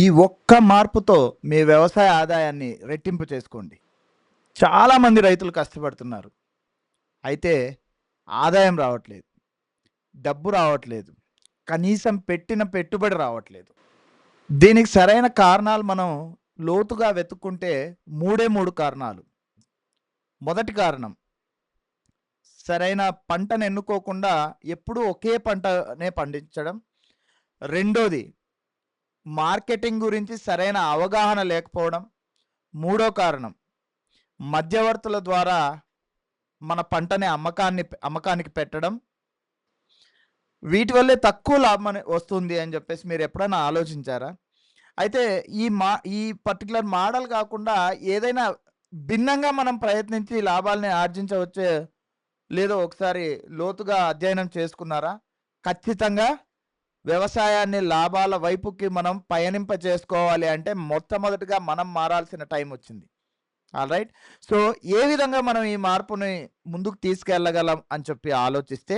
ఈ ఒక్క మార్పుతో మీ వ్యవసాయ ఆదాయాన్ని రెట్టింపు చేసుకోండి. చాలామంది రైతులు కష్టపడుతున్నారు. అయితే ఆదాయం రావట్లేదు. డబ్బు రావట్లేదు. కనీసం పెట్టిన పెట్టుబడి రావట్లేదు. దీనికి సరైన కారణాలు మనం లోతుగా వెతుక్కుంటే మూడే మూడు కారణాలు. మొదటి కారణం సరైన పంటను ఎన్నుకోకుండా ఎప్పుడూ ఒకే పంటనే పండించడం. రెండోది మార్కెటింగ్ గురించి సరైన అవగాహన లేకపోవడం మూడో కారణం. మధ్యవర్తుల ద్వారా మన పంటని అమ్మకాన్ని అమ్మకానికి పెట్టడం. వీటి వల్లే తక్కువ లాభం వస్తుంది అని చెప్పేసి మీరు ఎప్పుడైనా ఆలోచించారా? అయితే ఈ మా ఈ పర్టికులర్ మోడల్ కాకుండా ఏదైనా భిన్నంగా మనం ప్రయత్నించి లాభాలని ఆర్జించవచ్చే లేదో ఒకసారి లోతుగా అధ్యయనం చేసుకున్నారా? ఖచ్చితంగా వ్యవసాయాన్ని లాభాల వైపుకి మనం పయనింప చేసుకోవాలి అంటే మొట్టమొదటిగా మనం మారాల్సిన టైం వచ్చింది. All right? సో ఏ విధంగా మనం ఈ మార్పుని ముందుకు తీసుకెళ్ళగలం అని చెప్పి ఆలోచిస్తే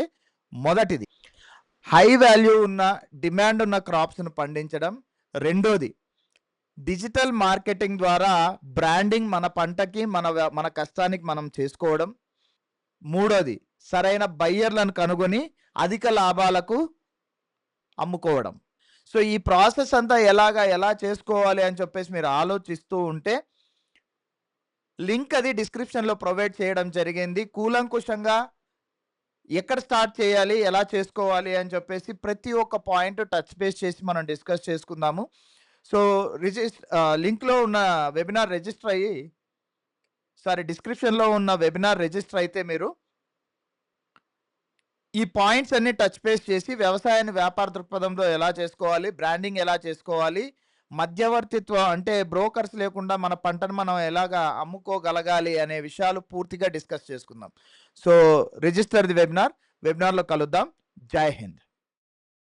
మొదటిది హై వాల్యూ ఉన్న డిమాండ్ ఉన్న క్రాప్స్ను పండించడం. రెండోది డిజిటల్ మార్కెటింగ్ ద్వారా బ్రాండింగ్ మన పంటకి మన మన కష్టానికి మనం చేసుకోవడం. మూడోది సరైన బయ్యర్లను కనుగొని అధిక లాభాలకు అమ్ముకోవడం. సో ఈ ప్రాసెస్ అంతా ఎలాగా ఎలా చేసుకోవాలి అని చెప్పేసి మీరు ఆలోచిస్తూ ఉంటే లింక్ అది డిస్క్రిప్షన్లో ప్రొవైడ్ చేయడం జరిగింది. కూలంకుషంగా ఎక్కడ స్టార్ట్ చేయాలి ఎలా చేసుకోవాలి అని చెప్పేసి ప్రతి ఒక్క పాయింట్ టచ్ బేస్ చేసి మనం డిస్కస్ చేసుకుందాము. సో రిజిస్ట్ లింక్లో ఉన్న వెబినార్ రిజిస్టర్ అయ్యి సారీ డిస్క్రిప్షన్లో ఉన్న వెబినార్ రిజిస్టర్ అయితే మీరు ఈ పాయింట్స్ అన్ని టచ్ బేస్ చేసి వ్యవసాయాన్ని వ్యాపార దృక్పథంలో ఎలా చేసుకోవాలి బ్రాండింగ్ ఎలా చేసుకోవాలి మధ్యవర్తిత్వం అంటే బ్రోకర్స్ లేకుండా మన పంటను మనం ఎలాగా అమ్ముకోగలగాలి అనే విషయాలు పూర్తిగా డిస్కస్ చేసుకుందాం. సో రిజిస్టర్ ది వెబినార్ వెబినార్లో కలుద్దాం. జై హింద్.